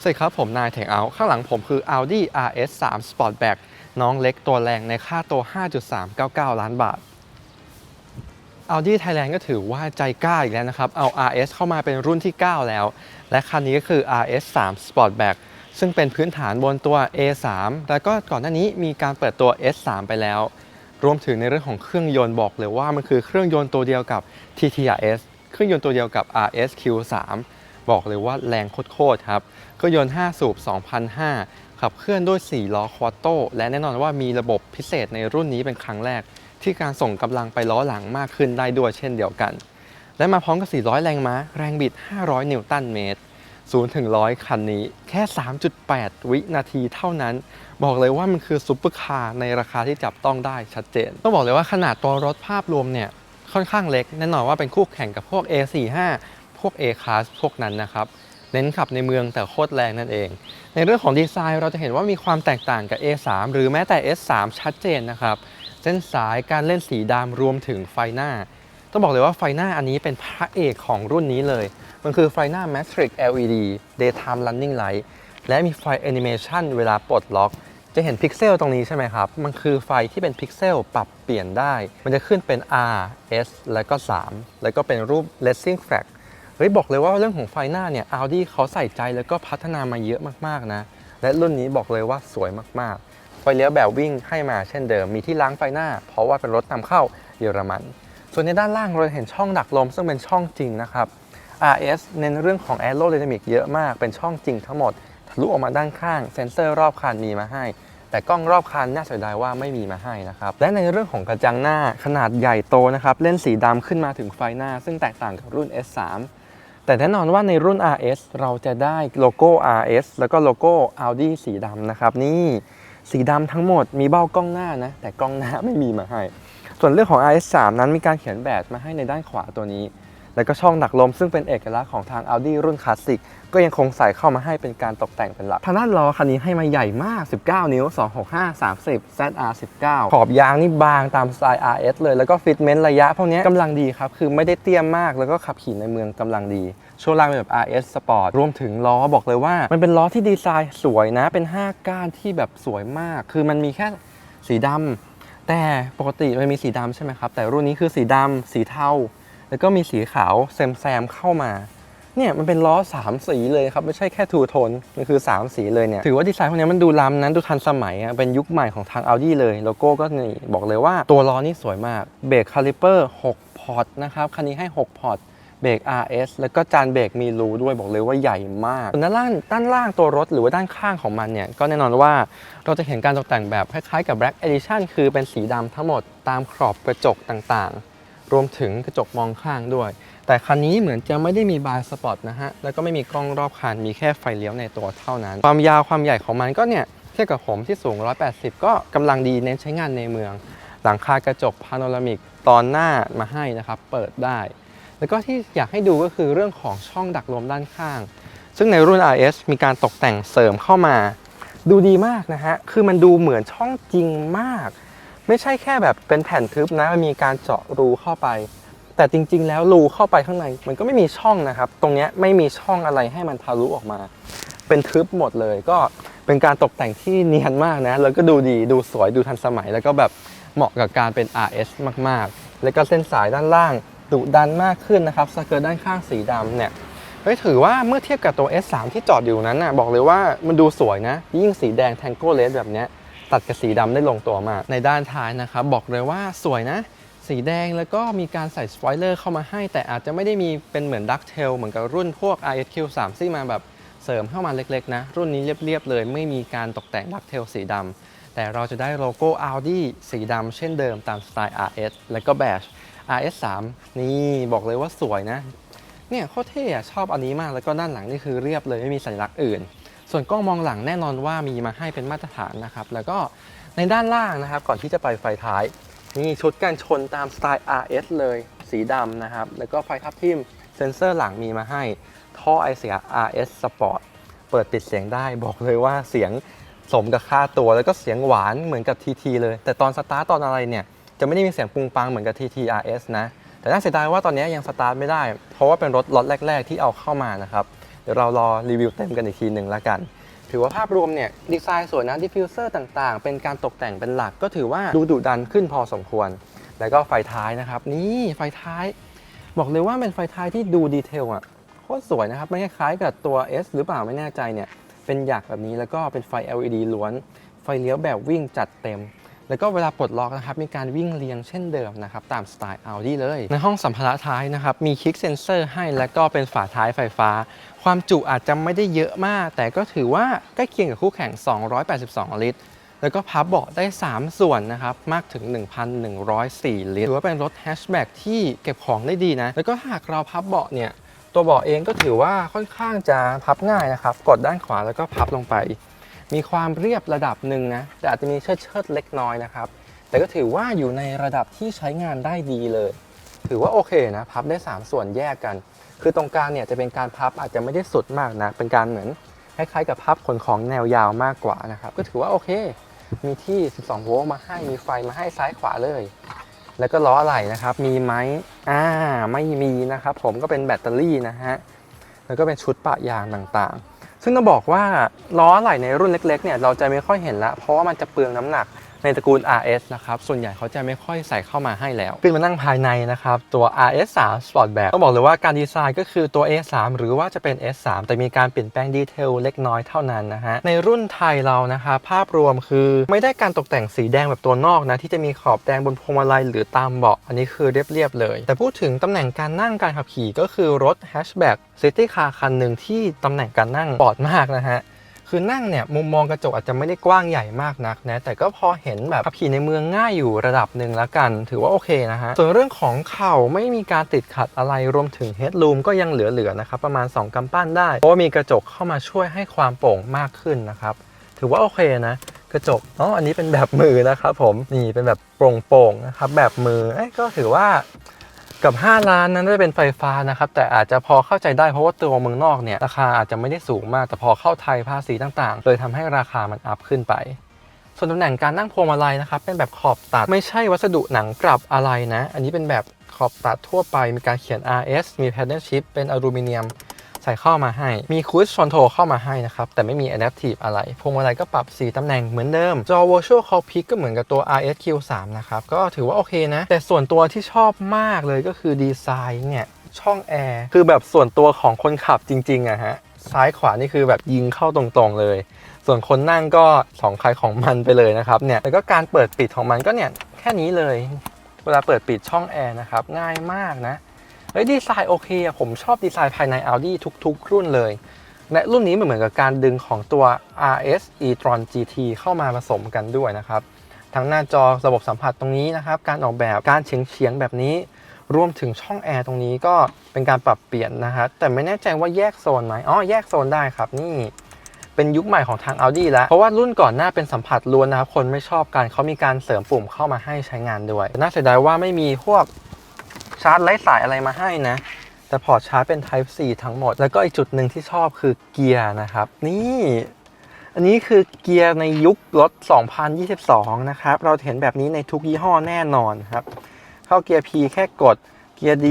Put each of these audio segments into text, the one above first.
สวัสดีครับ ผมนายแถงเอา ข้างหลังผมคือ Audi RS 3 Sportback น้องเล็กตัวแรงในค่าตัว 5.399 ล้านบาท Audi Thailand ก็ถือว่าใจกล้าอีกแล้วนะครับ เอา RS เข้ามาเป็นรุ่นที่ 9 แล้ว และคันนี้ก็คือ RS 3 Sportback ซึ่งเป็นพื้นฐานบนตัว A3 แล้วก็ก่อนหน้านี้มีการเปิดตัว S3 ไปแล้ว รวมถึงในเรื่องของเครื่องยนต์บอกเลยว่ามันคือเครื่องยนต์ตัวเดียวกับ TTRS เครื่องยนต์ตัวเดียวกับ RSQ3 บอกเลยว่าแรงโคตรครับเครื่องยนต์ 5 สูบ 2005 ขับเคลื่อนด้วย 4 ล้อควอตโตและแน่นอนว่ามีระบบพิเศษในรุ่นนี้เป็นครั้งแรก ที่การส่งกำลังไปล้อหลังมากขึ้นได้ด้วยเช่นเดียวกัน และมาพร้อมกับ 400 แรงม้า แรงบิด 500 นิวตันเมตร0ถึง100 คันนี้แค่ 3.8 วินาทีเท่านั้น บอกเลยว่ามันคือซุปเปอร์คาร์ในราคาที่จับต้องได้ชัดเจน ต้องบอกเลยว่าขนาดตัวรถภาพรวมเนี่ยค่อนข้างเล็ก แน่นอนว่าเป็นคู่แข่งกับพวก A45 พวก A-Class พวกนั้นนะครับเน้นขับในเมืองแต่โคตรแรงนั่นเอง ในเรื่องของดีไซน์เราจะเห็นว่ามีความแตกต่างกับ A3 หรือแม้แต่ S3 ชัดเจนนะครับ เส้นสายการเล่นสีดำรวมถึงไฟหน้า ต้องบอกเลยว่าไฟหน้าอันนี้เป็นพระเอกของรุ่นนี้เลย มันคือไฟหน้า Matrix LED Daytime Running Light และมีไฟแอนิเมชันเวลาปลดล็อก จะเห็นพิกเซลตรงนี้ใช่ไหมครับ มันคือไฟที่เป็นพิกเซลปรับเปลี่ยนได้ มันจะขึ้นเป็น R S แล้วก็ 3 แล้วก็เป็นรูป Racing Flag เฮ้ยบอกเลยว่าเรื่องของไฟหน้าเนี่ย Audi เขาใส่ใจแล้วก็พัฒนามาเยอะมากๆนะ และรุ่นนี้บอกเลยว่าสวยมากๆ ไฟเลี้ยวแบบวิ่งให้มาเช่นเดิม มีที่ล้างไฟหน้า เพราะว่าเป็นรถนำเข้าเยอรมัน ส่วนในด้านล่างเราเห็นช่องดักลมซึ่งเป็นช่องจริงนะครับ RS เน้นเรื่องของ Aerodynamic เยอะมาก เป็นช่องจริงทั้งหมดทะลุออกมาด้านข้าง เซ็นเซอร์รอบคันมีมาให้แต่กล้องรอบคันน่าเสียดายว่าไม่มีมาให้นะครับ และในเรื่องของกระจังหน้าขนาดใหญ่โตนะครับ เล่นสีดำขึ้นมาถึงไฟหน้า ซึ่งแตกต่างกับรุ่น S3 แต่แน่นอนว่าในรุ่น RS เราจะได้โลโก้ RS แล้วก็โลโก้ Audi สีดำนะครับ นี่สีดำทั้งหมดมีเบ้ากล้องหน้านะ แต่กล้องหน้าไม่มีมาให้ ส่วนเรื่องของ RS3 นั้นมีการเขียนแบตมาให้ในด้านขวาตัวนี้ แล้วก็ช่องดักลมซึ่งเป็นเอกลักษณ์ของทาง Audi รุ่นคลาสสิกก็ยังคงใส่เข้ามาให้เป็นการตกแต่งเป็นหลักทางด้านล้อคันนี้ให้มาใหญ่มาก 19 นิ้ว 265 30 ZR 19 ขอบยางนี่บางตามสไตล์ RS เลย แล้วก็ฟิตเมนต์ระยะพวกนี้กำลังดีครับ คือไม่ได้เตี้ยมมาก แล้วก็ขับขี่ในเมืองกำลังดี ช่วงล่างเป็นแบบ RS Sport รวมถึงล้อบอกเลยว่า มันเป็นล้อที่ดีไซน์สวยนะ เป็น 5 ก้านที่แบบสวยมาก คือมันมีแค่สีดำแต่ปกติมันมีสีดำใช่ไหมครับ แต่รุ่นนี้คือสีดำสีเทา แล้วก็มีสีขาวแซมแซมๆเข้ามาเนี่ยมันเป็นล้อ 3 สีเลยครับ ไม่ใช่แค่ทูโทนมันคือ 3 สีเลยเนี่ย ถือว่าดีไซน์พวกนี้มันดูล้ำนั้นดูทันสมัยอะเป็นยุคใหม่ของทาง Audi เลย โลโก้ก็นี่บอกเลยว่าตัวล้อนี่สวยมากเบรกคาลิเปอร์ 6 พอร์ตนะครับ คันนี้ให้ 6 พอร์ตเบรก RS แล้วก็จานเบรกมีรูด้วยบอกเลยว่าใหญ่มากส่วนด้านล่างด้านล่างตัวรถหรือว่าด้านข้างของมันเนี่ย ก็แน่นอนว่าเราจะเห็นการตกแต่งแบบคล้ายๆกับ Black Edition คือเป็นสีดำทั้งหมดตามขอบกระจกต่างๆ รวมถึงกระจกมองข้างด้วย แต่คันนี้เหมือนจะไม่ได้มีบายสปอตนะฮะ แล้วก็ไม่มีกล้องรอบคัน มีแค่ไฟเลี้ยวในตัวเท่านั้น ความยาวความใหญ่ของมันก็เนี่ย เทียบกับผมที่สูง 180 ก็กำลังดีเน้นใช้งานในเมือง หลังคากระจกพาโนรามิกตอนหน้ามาให้นะครับ เปิดได้ แล้วก็ที่อยากให้ดูก็คือเรื่องของช่องดักลมด้านข้าง ซึ่งในรุ่น RS มีการตกแต่งเสริมเข้ามา ดูดีมากนะฮะ คือมันดูเหมือนช่องจริงมาก ไม่ใช่แค่แบบเป็นแผ่นทึบนะมันมีการเจาะรูเข้าไป แต่จริง ๆ แล้วรูเข้าไปข้างใน มันก็ไม่มีช่องนะครับ ตรงนี้ไม่มีช่องอะไรให้มันทะลุออกมา เป็นทึบหมดเลยก็เป็นการตกแต่งที่เนียนมากนะ แล้วก็ดูดีดูสวยดูทันสมัย แล้วก็แบบเหมาะกับการเป็น RS มากๆ แล้วก็เส้นสายด้านล่างดุดันมากขึ้นนะครับสเกิร์ตด้านข้างสีดำเนี่ยเฮ้ยถือว่าเมื่อเทียบกับตัว S3 ที่จอดอยู่นั้นน่ะบอกเลยว่ามันดูสวยนะ ยิ่งสีแดงแทงโก้เลสแบบเนี้ย ตัดกับสีดำได้ลงตัวมาก ในด้านท้ายนะครับบอกเลยว่าสวยนะ สีแดงแล้วก็มีการใส่สปอยเลอร์เข้ามาให้ แต่อาจจะไม่ได้มีเป็นเหมือนดักเทลเหมือนกับรุ่นพวก RSQ3 ที่มาแบบเสริมเข้ามาเล็กๆนะ รุ่นนี้เรียบๆเลย ไม่มีการตกแต่งดักเทลสีดำแต่เราจะได้โลโก้ Audi สีดำเช่นเดิมตามสไตล์ RS แล้วก็แบช RS3 นี่บอกเลยว่าสวยนะเนี่ยโคตรเท่อะชอบอันนี้มากแล้วก็ด้านหลังนี่คือเรียบเลยไม่มีสัญลักษณ์อื่น ส่วนกล้องมองหลังแน่นอนว่ามีมาให้เป็นมาตรฐานนะครับ แล้วก็ในด้านล่างนะครับ ก่อนที่จะไปไฟท้ายนี่ชุดกันชนตามสไตล์ RS เลยสีดำนะครับ แล้วก็ไฟทับทิมเซ็นเซอร์หลังมีมาให้ ท่อไอเสีย RS Sport เปิดติดเสียงได้บอกเลยว่าเสียงสมกับค่าตัว แล้วก็เสียงหวานเหมือนกับ TT เลย แต่ตอนสตาร์ตตอนอะไรเนี่ย จะไม่ได้มีเสียงปุงปังเหมือนกับ TT RS นะ แต่น่าเสียดายว่าตอนนี้ยังสตาร์ทไม่ได้ เพราะว่าเป็นรถล็อตแรก ๆ ที่เอาเข้ามานะครับ ดี๋ยวเรารอรีวิวเต็มกันอีกทีหนึ่งละกัน ถือว่าภาพรวมเนี่ยดีไซน์สวยนะดิฟฟิวเซอร์ต่างๆ เป็นการตกแต่งเป็นหลักก็ถือว่าดูดุดันขึ้นพอสมควร แล้วก็ไฟท้ายนะครับ นี่ไฟท้าย บอกเลยว่าเป็นไฟท้ายที่ดูดีเทลอะโคตรสวยนะครับไม่คล้ายกับตัว S หรือเปล่าไม่แน่ใจเนี่ยเป็นหยักแบบนี้แล้วก็เป็นไฟ LED ล้วน ไฟเลี้ยวแบบวิ่งจัดเต็ม แล้วก็เวลาปลดล็อกนะครับมีการวิ่งเรียงเช่นเดิมนะครับตามสไตล์ Audi เลย ในห้องสัมภาระท้ายนะครับมีคลิกเซนเซอร์ให้และก็เป็นฝาท้ายไฟฟ้า ความจุอาจจะไม่ได้เยอะมาก แต่ก็ถือว่าใกล้เคียงกับคู่แข่ง 282 ลิตรแล้วก็พับเบาะได้ 3 ส่วนนะครับ มากถึง 1,104 ลิตร ถือว่าเป็นรถแฮชแบ็กที่เก็บของได้ดีนะ แล้วก็หากเราพับเบาะเนี่ย ตัวเบาะเองก็ถือว่าค่อนข้างจะพับง่ายนะครับ กดด้านขวาแล้วก็พับลงไป มีความเรียบระดับหนึ่งนะแต่อาจจะมีเชิดเชิดเล็กน้อยนะครับ แต่ก็ถือว่าอยู่ในระดับที่ใช้งานได้ดีเลย ถือว่าโอเคนะพับได้ 3 ส่วนแยกกัน คือตรงกลางเนี่ยจะเป็นการพับอาจจะไม่ได้สุดมากนะ เป็นการเหมือนคล้ายๆกับพับขนของแนวยาวมากกว่านะครับ ก็ถือว่าโอเค มีที่ 12 โวลต์มาให้มีไฟมาให้ซ้ายขวาเลย แล้วก็ล้ออะไหล่นะครับ มีไหมอ่าไม่มีนะครับ ผมก็เป็นแบตเตอรี่นะฮะแล้วก็เป็นชุดปะยางต่างๆ ซึ่งต้องบอกว่าล้ออะไหล่ในรุ่นเล็กๆเนี่ยเราจะไม่ค่อยเห็นละเพราะว่ามันจะเปลืองน้ำหนัก ในตระกูล RS นะครับ ส่วนใหญ่เขาจะไม่ค่อยใส่เข้ามาให้แล้ว ขึ้นมานั่งภายในนะครับ ตัว RS3 Sportback ต้องบอกเลยว่าการดีไซน์ก็คือตัว A3 หรือว่าจะเป็น S3 แต่มีการเปลี่ยนแปลงดีเทลเล็กน้อยเท่านั้นนะฮะ ในรุ่นไทยเรานะครับภาพรวมคือไม่ได้การตกแต่งสีแดงแบบตัวนอกนะ ที่จะมีขอบแดงบนพวงมาลัยหรือตามเบาะอันนี้คือเรียบๆเลย แต่พูดถึงตำแหน่งการนั่งการขับขี่ก็คือรถแฮชแบ็กซิตี้คาร์คันหนึ่งที่ตำแหน่งการนั่งปลอดมากนะฮะ คือนั่งเนี่ยมุมมองกระจกอาจจะไม่ได้กว้างใหญ่มากนักนะแต่ก็พอเห็นแบบขับขี่ในเมืองง่ายอยู่ระดับหนึ่งแล้วกัน ถือว่าโอเคนะฮะส่วนเรื่องของเข่าไม่มีการติดขัดอะไรรวมถึงเฮด o ูมก็ยังเหลือๆนะครับประมาณ 2กำปั้นได้ เพราะว่ามีกระจกเข้ามาช่วยให้ความโปร่งมากขึ้นนะครับถือว่าโอเคนะกระจกอ๋ออันนี้เป็นแบบมือนะครับผมนี่เป็นแบบโปร่งๆนะครับแบบมือเอ้ก็ถือว่า กับ 5 ล้านนั้นจะเป็นไฟฟ้านะครับ แต่อาจจะพอเข้าใจได้เพราะว่าตัวเมืองนอกเนี่ยราคาอาจจะไม่ได้สูงมาก แต่พอเข้าไทยภาษีต่างๆ เลยทำให้ราคามันอัพขึ้นไป ส่วนตำแหน่งการนั่งพวงมาลัยนะครับ เป็นแบบขอบตัดไม่ใช่วัสดุหนังกลับอะไรนะ อันนี้เป็นแบบขอบตัดทั่วไปมีการเขียน RS มี paddle shift เป็นอลูมิเนียม ส่เข้ามาให้ มีคู c คอนโทรเข้ามาให้นะครับ แต่ไม่มี adaptive อะไร พวงมาลัยก็ปรับ 4 ตำแหน่งเหมือนเดิม จอ virtual cockpit ก็เหมือนกับตัว RSQ3 นะครับ ก็ถือว่าโอเคนะ แต่ส่วนตัวที่ชอบมากเลยก็คือดีไซน์เนี่ย ช่องแอร์ คือแบบส่วนตัวของคนขับจริงๆอะฮะ ซ้ายขวานี่คือแบบยิงเข้าตรงๆเลย ส่วนคนนั่งก็สองใครของมันไปเลยนะครับเนี่ยแล้วก็การเปิดปิดของมันก็เนี่ยแค่นี้เลย เวลาเปิดปิดช่องแอร์นะครับง่ายมากนะ เฮ้ยดีไซน์โอเคอะผมชอบดีไซน์ภายใน Audi ทุกๆ รุ่นเลย และรุ่นนี้มันเหมือนกับการดึงของตัว RS e-tron GT เข้ามาผสมกันด้วยนะครับ ทั้งหน้าจอระบบสัมผัสตรงนี้นะครับ การออกแบบการเฉียงๆแบบนี้ รวมถึงช่องแอร์ตรงนี้ก็เป็นการปรับเปลี่ยนนะฮะแต่ไม่แน่ใจว่าแยกโซนไหมอ๋อแยกโซนได้ครับนี่เป็นยุคใหม่ของทาง Audi แล้ว เพราะว่ารุ่นก่อนหน้าเป็นสัมผัสล้วนนะครับ คนไม่ชอบกันเขามีการเสริมปุ่มเข้ามาให้ใช้งานด้วย น่าเสียดายว่าไม่มีพวก ชาร์จไร้สายอะไรมาให้นะ แต่พอร์ตชาร์จเป็น Type C ทั้งหมด แล้วก็อีกจุดหนึ่งที่ชอบคือเกียร์นะครับ นี่ อันนี้คือเกียร์ในยุครถ 2022 นะครับ เราเห็นแบบนี้ในทุกยี่ห้อแน่นอนครับ เข้าเกียร์ P แค่กด เกียร์ D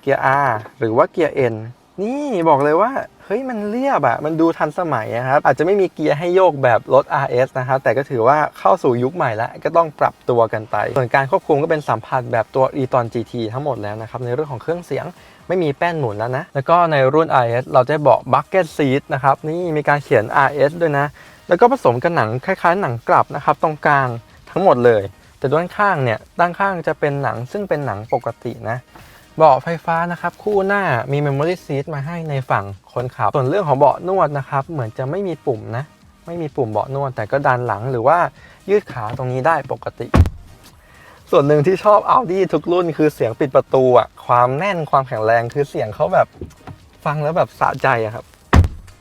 เกียร์ R หรือว่าเกียร์ N นี่บอกเลยว่า ฮ้ยมันเรียบอะมันดูทันสมัยอะครับ อาจจะไม่มีเกียร์ให้โยกแบบรถ RS นะครับ แต่ก็ถือว่าเข้าสู่ยุคใหม่แล้วก็ต้องปรับตัวกันไป ส่วนการควบคุมก็เป็นสัมผัสแบบตัว e t o n GT ทั้งหมดแล้วนะครับ ในเรื่องของเครื่องเสียงไม่มีแป้นหมุนแล้วนะ แล้วก็ในรุ่น RS เราจะบอก bucket seat นะครับ นี่มีการเขียน RS ด้วยนะ แล้วก็ผสมกับหนังคล้ายๆ หนังกลับนะครับตรงกลางทั้งหมดเลย แต่ด้านข้างเนี่ยด้านข้างจะเป็นหนังซึ่งเป็นหนังปกตินะ เบาะไฟฟ้านะครับคู่หน้ามี Memory Seat มาให้ในฝั่งคนขับ ส่วนเรื่องของเบาะนวดนะครับ เหมือนจะไม่มีปุ่มนะ ไม่มีปุ่มเบาะนวด แต่ก็ดันหลังหรือว่ายืดขาตรงนี้ได้ปกติ ส่วนหนึ่งที่ชอบ Audi ทุกรุ่นคือเสียงปิดประตูอะความแน่นความแข็งแรงคือเสียงเขาแบบฟังแล้วแบบสะใจอะครับ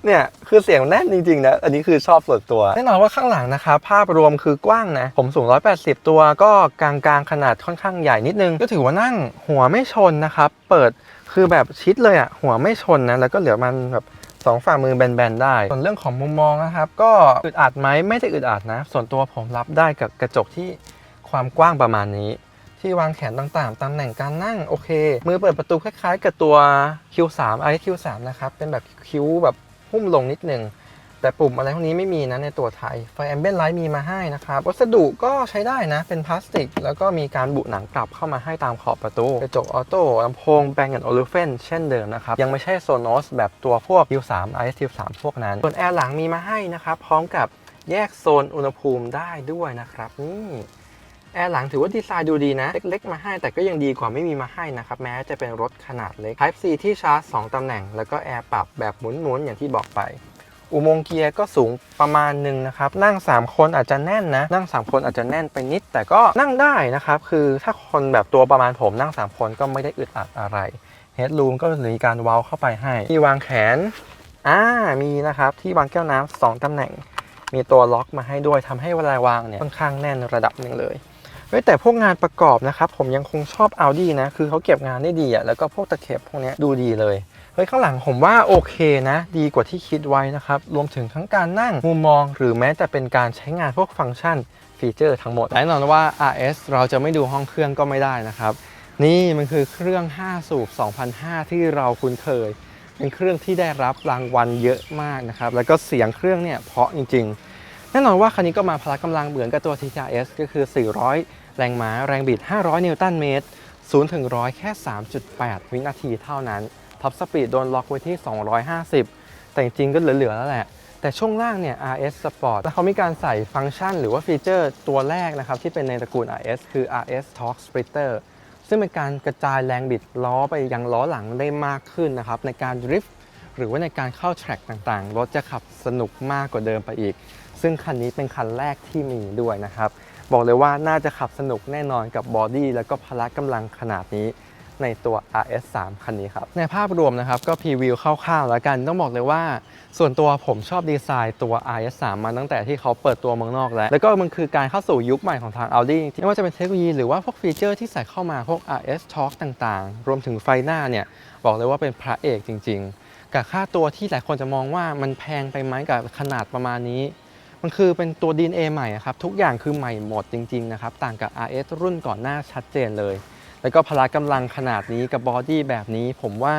เนี่ยคือเสียงแน่นจริงๆนะ อันนี้คือชอบส่วนตัว แน่นอนว่าข้างหลังนะครับภาพรวมคือกว้างนะ ผมสูง 180 ตัวก็กลางๆ ขนาดค่อนข้างใหญ่นิดนึง ก็ถือว่านั่งหัวไม่ชนนะครับ เปิดคือแบบชิดเลยอะหัวไม่ชนนะ แล้วก็เหลือมันแบบสองฝ่ามือแบนๆได้ ส่วนเรื่องของมุมมองนะครับ ก็อึดอัดไหมไม่ได้อึดอัดนะ ส่วนตัวผมรับได้กับกระจกที่ความกว้างประมาณนี้ ที่วางแขนต่างๆตำแหน่งการนั่งโอเค มือเปิดประตูคล้ายๆ กับตัว Q3 i Q3 นะครับเป็นแบบคิ้วแบบ หุ้มลงนิดนึง แต่ปุ่มอะไรพวกนี้ไม่มีนะในตัวไทย ไฟแอมเบียนไลท์มีมาให้นะครับวัสดุก็ใช้ได้นะ เป็นพลาสติก แล้วก็มีการบุหนังกลับเข้ามาให้ตามขอบประตู กระจกออโต้ลำโพงแบงก์อนด์โอลิเฟนเช่นเดิมนะครับ ยังไม่ใช่โซโนสแบบตัวพวก Q3 i Q3 พวกนั้น ส่วนแอร์หลังมีมาให้นะครับพร้อมกับแยกโซนอุณหภูมิได้ด้วยนะครับนี่ แอร์หลังถือว่าดีไซน์ดูดีนะ เล็ก ๆ มาให้ แต่ก็ยังดีกว่าไม่มีมาให้นะครับ แม้จะเป็นรถขนาดเล็ก Type C ที่ชาร์จ 2 ตำแหน่ง แล้วก็แอร์ปรับแบบหมุน ๆ อย่างที่บอกไป อุโมงค์เกียร์ก็สูงประมาณหนึ่งนะครับ นั่ง 3 คนอาจจะแน่นนะ นั่ง 3 คนอาจจะแน่นไปนิด แต่ก็นั่งได้นะครับ คือถ้าคนแบบตัวประมาณผมนั่ง 3 คนก็ไม่ได้อึดอัดอะไรเฮด o ูมก็มีการเว้าเข้าไปให้ ที่วางแขน อ่า มีนะครับ ที่วางแก้วน้ำสองตำแหน่ง มีตัวล็อกมาให้ด้วยทำให้เวลาวางเนี่ยค่อนข้างแน่นระดับหนึ่งเลย เฮ้ยแต่พวกงานประกอบนะครับผมยังคงชอบ Audi นะ คือเขาเก็บงานได้ดีอะแล้วก็พวกตะเข็บพวกนี้ดูดีเลยเฮ้ยข้างหลังผมว่าโอเคนะ ดีกว่าที่คิดไว้นะครับ รวมถึงทั้งการนั่งมุมมอง หรือแม้แต่เป็นการใช้งานพวกฟังก์ชันฟีเจอร์ทั้งหมดแน่นอนว่า RS เราจะไม่ดูห้องเครื่องก็ไม่ได้นะครับ นี่มันคือเครื่อง 5 สูบ 2005 ที่เราคุ้นเคย เป็นเครื่องที่ได้รับรางวัลเยอะมากนะครับแล้วก็เสียงเครื่องเนี่ยเพราะจริงๆ แน่นอนว่าคันนี้ก็มาพละกำลังเหมือนกับตัว TRS ก็คือ 400 แรงม้า แรงบิด 500 นิวตันเมตร 0 ถึง 100 แค่ 3.8 วินาทีเท่านั้น ท็อปสปีดโดนล็อกไว้ที่ 250 แต่จริงๆก็เหลือๆแล้วแหละ แต่ช่วงล่างเนี่ย RS Sport แล้วเขามีการใส่ฟังก์ชันหรือว่าฟีเจอร์ตัวแรกนะครับ ที่เป็นในตระกูล RS คือ RS Torque Splitter ซึ่งเป็นการกระจายแรงบิดล้อไปยังล้อหลังได้มากขึ้นนะครับในการดริฟต์หรือว่าในการเข้าแทร็กต่างๆ รถจะขับสนุกมากกว่าเดิมไปอีก ซึ่งคันนี้เป็นคันแรกที่มีด้วยนะครับ บอกเลยว่าน่าจะขับสนุกแน่นอนกับบอดี้แล้วก็พละกำลังขนาดนี้ในตัว RS3 คันนี้ครับ ในภาพรวมนะครับก็พรีวิวคร่าวๆแล้วกัน ต้องบอกเลยว่า ส่วนตัวผมชอบดีไซน์ตัว RS3 มาตั้งแต่ที่เขาเปิดตัวเมืองนอกแล้ว แล้วก็มันคือการเข้าสู่ยุคใหม่ของทาง Audi ไม่ว่าจะเป็นเทคโนโลยีหรือว่าพวกฟีเจอร์ที่ใส่เข้ามาพวก RS Talk ต่างๆ รวมถึงไฟหน้าเนี่ย บอกเลยว่าเป็นพระเอกจริง ๆ กับค่าตัวที่หลายคนจะมองว่ามันแพงไปไหมกับขนาดประมาณนี้ มันคือเป็นตัว DNA ใหม่ครับทุกอย่างคือใหม่หมดจริงๆนะครับต่างกับ RS รุ่นก่อนหน้าชัดเจนเลย แล้วก็พละกำลังขนาดนี้กับบอดี้แบบนี้ ผมว่า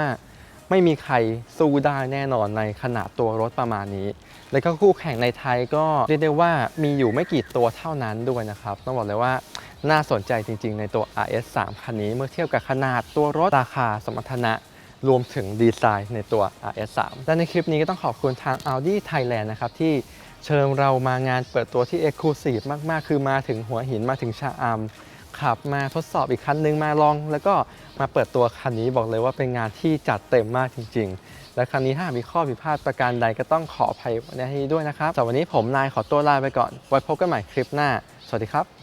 ไม่มีใครสู้ได้แน่นอนในขนาดตัวรถประมาณนี้ แล้วก็คู่แข่งในไทยก็เรียกได้ว่ามีอยู่ไม่กี่ตัวเท่านั้นด้วยนะครับต้องบอกเลยว่าน่าสนใจจริง ๆ ในตัว RS3 คันนี้เมื่อเทียบกับขนาดตัวรถราคาสมรรถนะรวมถึงดีไซน์ในตัว RS3 และในคลิปนี้ก็ต้องขอบคุณทาง Audi Thailand นะครับที่ เชิญเรามางานเปิดตัวที่ Exclusive มากๆ คือมาถึงหัวหินมาถึงชะอำขับมาทดสอบอีกคันนึงมาลอง แล้วก็มาเปิดตัวคันนี้บอกเลยว่าเป็นงานที่จัดเต็มมากจริง ๆ และครั้งนี้ถ้ามีข้อผิดพลาดประการใดก็ต้องขออภัยในที่ด้วยนะครับสำหรับวันนี้ผมนายขอตัวลาไปก่อน ไว้พบกันใหม่คลิปหน้า สวัสดีครับ